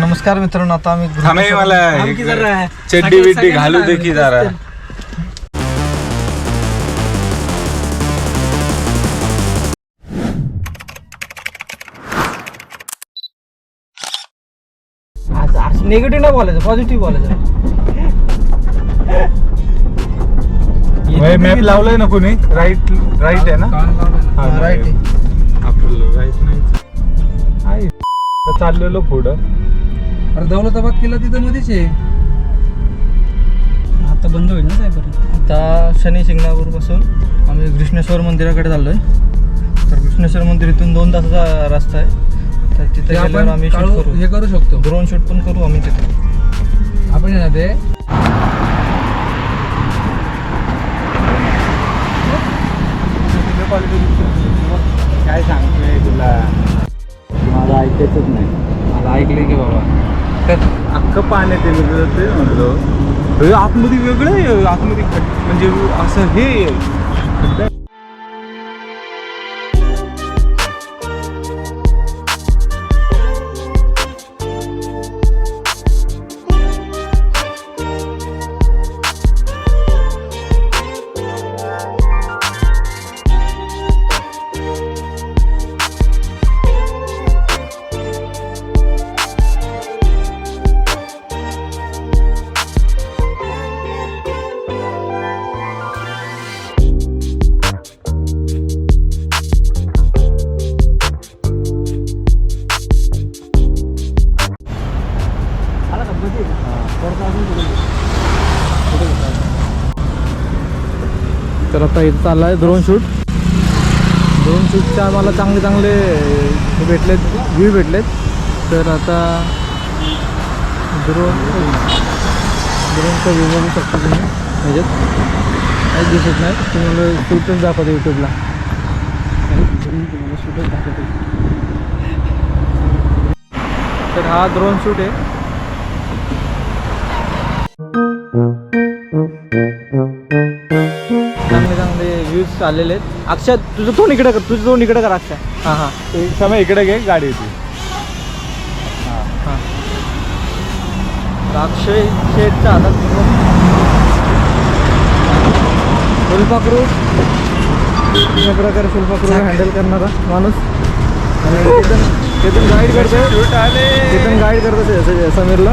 नमस्कार मित्रांनो आता आम्ही थांबे मला थांब की जरा. चड्डी बिड्डी घालू दे की जरा. निगेटिव्ह नाही बोलायचं पॉझिटिव्ह बोलायचं. मॅप लावलाय ना कोणी? राईट राईट आहे ना? हा, राईट आहे. आपलं राईट नाही. आहे. तर चाललेलो पुढं. अरे दौलताबाद किल्ला तिथं मध्येच आहे. आता बंद होईल ना साहेब. आता शनी शिंगणापूरपासून आम्ही कृष्णेश्वर मंदिराकडे चाललोय. तर कृष्णेश्वर मंदिर इथून दोन तासाचा रस्ता आहे. तर तिथे आपण आम्ही शूट करू. हे करू शकतो. ड्रोन शूट पण करू आम्ही तिथे. आपण आहे ना ते. काय सांगतोय तुला? मला ऐकायचंच नाही. मला ऐकलंय की बाबा. तर अख्खं पाण्यात आहे ते म्हटलं आतमध्ये वेगळं आहे आतमध्ये म्हणजे असं हे तर आता इथं चालला आहे ड्रोन शूट ड्रोन शूटचे आम्हाला चांगले चांगले हे भेटलेत व्ह्यू भेटलेत. तर आता ड्रोन ड्रोनचा व्ह्यू बघू शकता तुम्ही. ह्याच्यात काहीच दिसत नाही. तुम्हाला शूटच दाखवतो यूट्यूबला शूटच दाखवतो तर हा ड्रोन शूट आहे. आलेले आहेत. अक्षय तुझं तोंड इकडे कर तुझं तोंड इकडे कर अक्षय. हां हां. समय इकडे घे गाडी येते. हां. तर अक्षय शेठच्या हातात फुलपाखरू अशा प्रकारे फुलपाखरू हँडल करणारा माणूस. आणि केतन केतन गाईड आले. केतन गाईड करतोय समीरला.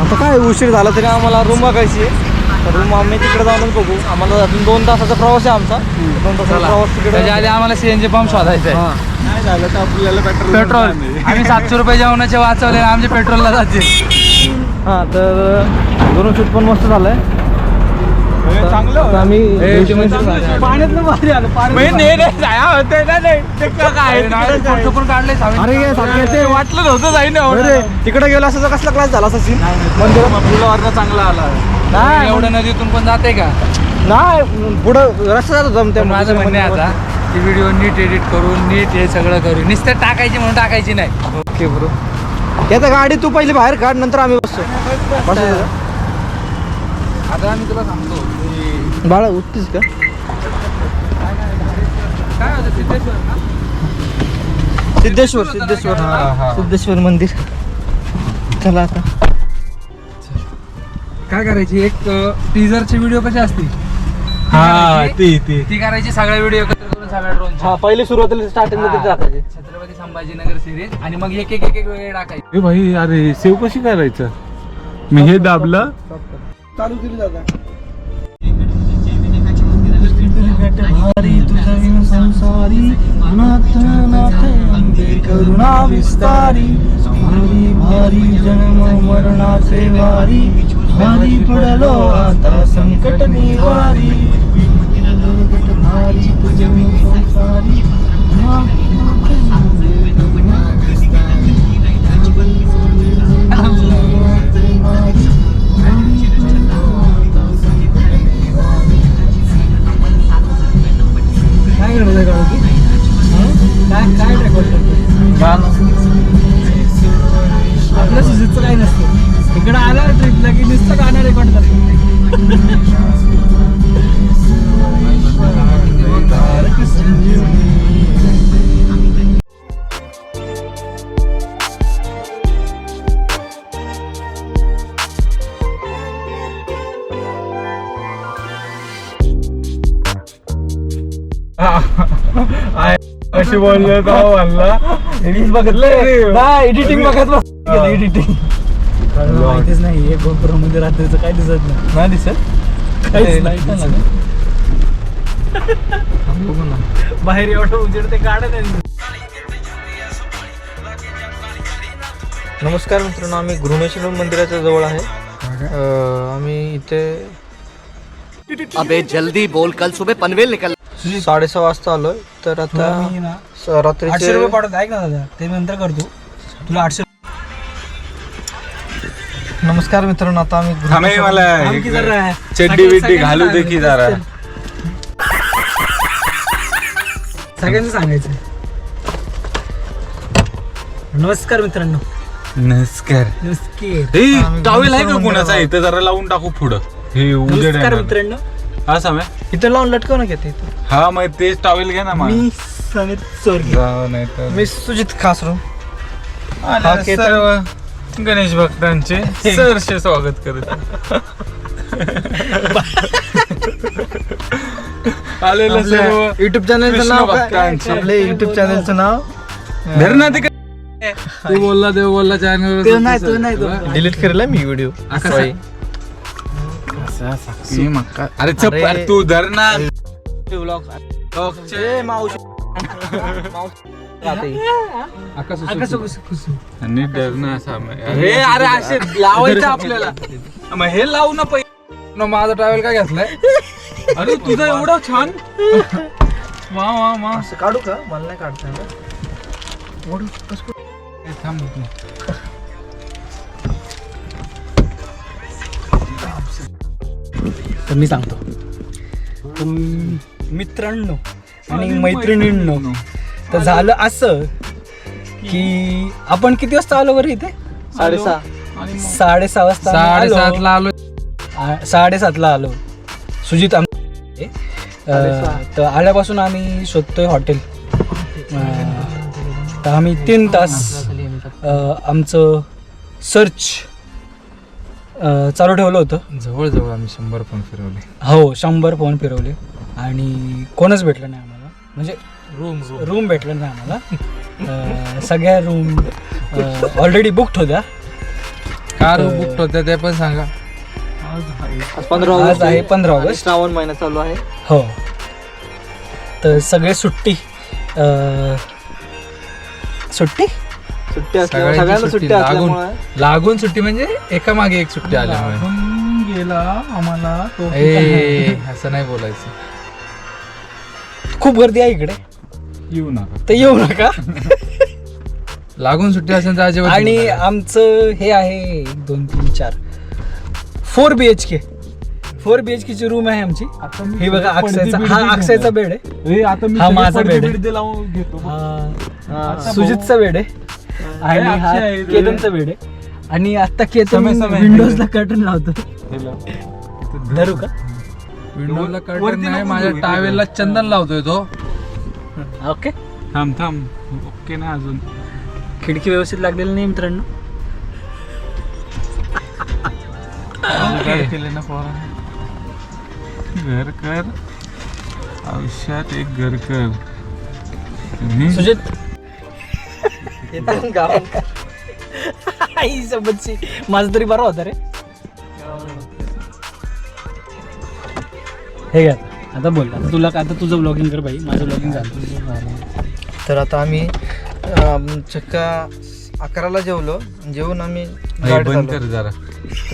आता काय उशीर झाला तरी आम्हाला रूम बघायची आहे. तर रूम आम्ही तिकडे जाऊनच बघू. आम्हाला अजून दोन तासाचा प्रवास आहे आमचा. दोन तासाचा प्रवास तिकडे. त्याच्या आधी आम्हाला सीएनजी पंप शोधायचा आहे. हां. नाही झालं तर आपल्याला पेट्रोल पेट्रोल आम्ही सातशे रुपये जेवणाचे वाचवले आणि आमचे पेट्रोलला जाते हां तर दोन शूट पण मस्त झालंय. चांगलं आता आम्ही पाण्यातलं भारी आलं फोटो पण काढले अरे हे सारखे ते वाटलं नव्हतं जाईन. अरे. तिकडे गेला असं कसला क्लास झाला असा सीन मंदिरात. चांगला आला. नाही एवढं नदीतून पण जाते का? नाही पुढं रस्ता जातो जमते माझं म्हणणं आता ती व्हिडिओ नीट एडिट करून नीट हे सगळं करू नुसतं टाकायची म्हणून टाकायची नाही. ओके ब्रो त्याचा गाडी तू पहिले बाहेर काढ नंतर आम्ही बसतो. आता मी तुला सांगतो. का? बाळा उठतीस का? काय होतं सिद्धेश्वर ना? सिद्धेश्वर सिद्धेश्वर. सिद्धेश्वर मंदिर. चला आता. काय करायची? एक टीजरची व्हिडिओ कशी असती? हा ती ती. ती करायची सगळ्या व्हिडिओ एकत्र करून सगळ्या ड्रोन हा पहिली सुरुवातीला स्टार्टिंगला तिथे टाकायचे. छत्रपती संभाजीनगर सिरीज आणि मग एक एक एक एक वेगळे टाकायचे. ए भाई अरे सेव कशी करायचं? मी हे दाबलं. चालू केली जाता करुणा विस्तारी भारी भारी जन्म मरणाचे वारी भारी पडलो आता संकट निवारी संकट भारी तुझे संसारी काय करत काय काय रेकॉर्ड इकडे आला ट्रिपला की नुसतं गाणं रेकॉर्ड करतो. अशी बोललो तो म्हणला. बघितलं एडिटिंग बघत बस. एडिटिंग माहितीच नाही एक गोप्रो मध्ये रात्रीचं काय दिसत नाही. नाही दिसत? काहीच नाही बाहेर एवढं उजेड ते काढत नाही. नमस्कार मित्रांनो आम्ही गृहेश्वर मंदिराच्या जवळ आहे. अं, आम्ही इथे अबे जल्दी बोल कल सुबह पनवेल निकल साडेसहा वाजता आलोय तर आता मी ना स- आठशे रात्रीचे रुपये पाठवतो ऐक ना दादा ते मी नंतर करतो. तुला आठशे नमस्कार मित्रांनो आता आम्ही थांबे मला एक. चड्डी बिड्डी सगळ्यांना घालू दे की जरा. सगळ्यांचं सांगायचं. नमस्कार मित्रांनो. नमस्कार. नमस्कार. हे टॉवेल आहे का कोणाचा? इथं जरा लावून टाकू पुढं. हे उजेड नमस्कार येणार. मित्रांनो. हा समय इथे लावून लटकवून घेते इथं. हा मग तेच टॉवेल घे ना मग मी समीर चोरगे जाऊ नाही तर. मी सुजित खासरू हा, केतन. सर्व. गणेश भक्तांचे सरसे स्वागत करत आलेलं सर्व युट्यूब चॅनलचं नाव भक्तांचे. आपले युट्यूब चॅनलचं नाव? धर ना ते ते बोलला देव बोलला चॅनल तो नाही तो नाही तो डिलीट करेल मी व्हिडिओ अरे चप अरे. तू धर ना आणि ना असा अरे अरे असे लावायचं आपल्याला. मग हे लावू ना पहिले माझा ट्रॅव्हल काय घेतलाय? अरे तुझं एवढं छान. वा वा वा. असं काढू का? मला नाही काढता. हे थांब. तर मी सांगतो. तर मित्रांनो आणि मैत्रिणींनो. तर झालं असं की आपण किती वाजता आलो बरं इथे? साडेसहा. आणि मग? साडेसहा वाजता आम्ही आलो. साडेसातला आलो. आ- साडेसातला आलो. सुजित आम अं, तर आल्यापासून आम्ही शोधतोय हॉटेल. तर आम्ही तीन तास अं, आमचं सर्च चालू ठेवलं होतं. जवळ जवळ आम्ही शंभर पण फिरवले. हो शंभर फोन फिरवले. आणि कोणच भेटलं नाही आम्हाला. म्हणजे रूम रूम भेटलं नाही आम्हाला. सगळ्या रूम ऑलरेडी बुकड होत्या. कार बुक होत्या ते पण सांगा. आज पंधरा आज ऑगस्ट आहे पंधरा ऑगस्ट. श्रावण महिना चालू आहे. हो. तर सगळे सुट्टी सुट्टी? सुट्टी लागून लागून सुट्टी म्हणजे एका मागे एक सुट्टी आल्यामुळे. गेला आम्हाला असं नाही बोलायचं. खूप गर्दी आहे इकडे. येऊ नका. तर येऊ नका. लागून सुट्टी असेल तर अजिबात आणि येऊ नका. आमचं हे आहे एक दोन तीन चार. Four B H K four B H केची रूम आहे आमची. हे बघा अक्षयचा हा अक्षयचा बेड आहे. ए, आता मी हा सगळे माझा पडदे बेड आहे. बिडदे लावून घेतो बघ. हा सुजितचा बेड आहे. आणि हा आहे. केतनचा बेड आहे. आणि आता केतन समय- समय. विंडोजला कर्टन लावतो. हे धर. का? विंडोला वरती कर्टन नाही माझ्या इथे टावेलला चंदन लावतोय तो. ओके थांब थांब. ओके ना अजून. खिडकी व्यवस्थित लागलेली नाही मित्रांनो. घर केले ना पोराने. घर कर. आयुष्यात एक घर कर. सुजित. गावात आई सोबतची माझा तरी बरा होता रे. हे घ्या. आता बोल तुला आता तुझं ब्लॉगिंग कर भाई माझं ब्लॉगिंग झालं. तर आता आम्ही चक्का अकराला जेवलो. जेवून आम्ही हे बंद. कर जरा.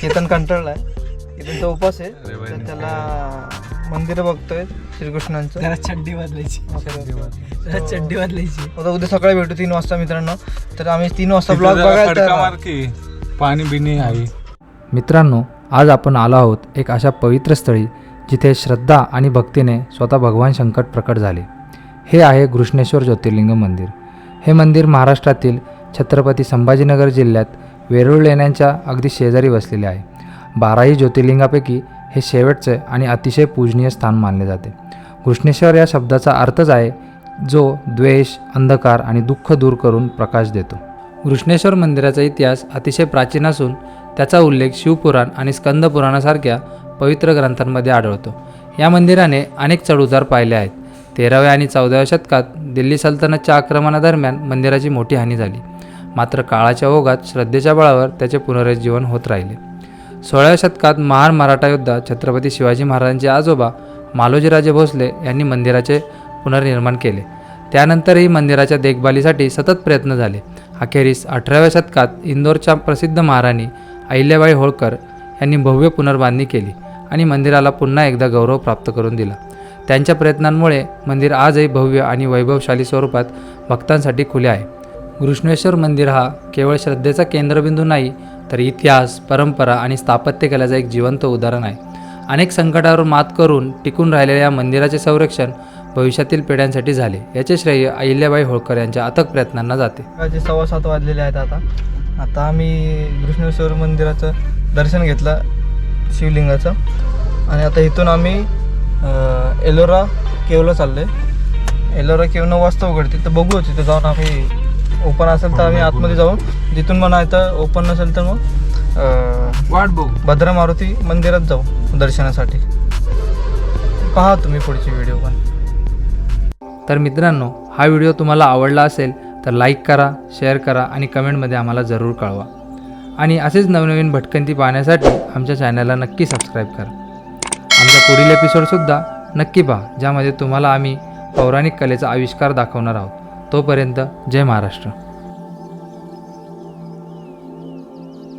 केतन कंटाळलाय. केतनचा उपास आहे. बाई, तर त्याला मंदिर बघतोय श्रीकृष्णांचं. जरा चड्डी बदलायची. जरा चड्डी बदलायची. आता उद्या सकाळी भेटू तीन वाजता मित्रांनो. तर आम्ही तीन वाजता ब्लॉग बघायला. की पाणी बिणी आहे. मित्रांनो आज आपण आलो आहोत एक अशा पवित्र स्थळी. जिथे श्रद्धा आणि भक्तीने स्वतः भगवान शंकर प्रकट झाले. हे आहे घृष्णेश्वर ज्योतिर्लिंग मंदिर. हे मंदिर महाराष्ट्रातील छत्रपती संभाजीनगर जिल्ह्यात वेरूळ लेण्यांच्या अगदी शेजारी वसलेले आहे. बाराही ज्योतिर्लिंगापैकी हे शेवटचे आणि अतिशय पूजनीय स्थान मानले जाते. घृष्णेश्वर या शब्दाचा अर्थच आहे जो द्वेष अंधकार आणि दुःख दूर करून प्रकाश देतो. घृष्णेश्वर मंदिराचा इतिहास अतिशय प्राचीन असून त्याचा उल्लेख शिवपुराण आणि स्कंदपुराणासारख्या पवित्र ग्रंथांमध्ये आढळतो. या मंदिराने अनेक चढउतार पाहिले आहेत. तेराव्या आणि चौदाव्या शतकात दिल्ली सल्तनतच्या आक्रमणादरम्यान मंदिराची मोठी हानी झाली. मात्र काळाच्या ओघात श्रद्धेच्या बळावर त्याचे पुनरुज्जीवन होत राहिले. सोळाव्या शतकात महान मराठा योद्धा छत्रपती शिवाजी महाराजांचे आजोबा मालोजीराजे भोसले यांनी मंदिराचे पुनर्निर्माण केले. त्यानंतरही मंदिराच्या देखभालीसाठी सतत प्रयत्न झाले. अखेरीस अठराव्या शतकात इंदोरच्या प्रसिद्ध महाराणी अहिल्याबाई होळकर यांनी भव्य पुनर्बांधणी केली. आणि मंदिराला पुन्हा एकदा गौरव प्राप्त करून दिला. त्यांच्या प्रयत्नांमुळे मंदिर आजही भव्य आणि वैभवशाली स्वरूपात भक्तांसाठी खुले आहे. घृष्णेश्वर मंदिर हा केवळ श्रद्धेचा केंद्रबिंदू नाही तर इतिहास परंपरा आणि स्थापत्यकलेचं एक जिवंत उदाहरण आहे. अनेक संकटावर मात करून टिकून राहिलेल्या या मंदिराचे संरक्षण भविष्यातील पिढ्यांसाठी झाले. याचे श्रेय अहिल्याबाई होळकर यांच्या अथक प्रयत्नांना जाते. सव्वा सात वाजलेले आहेत आता. आता आम्ही कृष्णेश्वर मंदिराचं दर्शन घेतलं. शिवलिंगाचं. आणि आता इथून आम्ही एलोरा केवला चाललो आहे एलोरा केव नऊ वाजता उघडते तर बघू तिथं जाऊन आम्ही ओपन असेल तर आम्ही आतमध्ये जाऊ जिथून म्हणा तर ओपन नसेल तर मग वाट बघू. भद्रा मारुती मंदिरात जाऊ दर्शनासाठी. पहा तुम्ही पुढची व्हिडिओ पण. तर मित्रांनो हा व्हिडिओ तुम्हाला आवडला असेल तर लाईक करा शेअर करा आणि कमेंटमध्ये आम्हाला जरूर कळवा. आणि असेच नवनवीन भटकंती पाहण्यासाठी आमच्या चॅनलला नक्की सबस्क्राईब करा. आमचा पुढील एपिसोडसुद्धा नक्की पहा ज्यामध्ये तुम्हाला आम्ही पौराणिक कलेचा आविष्कार दाखवणार आहोत. तोपर्यंत जय महाराष्ट्र.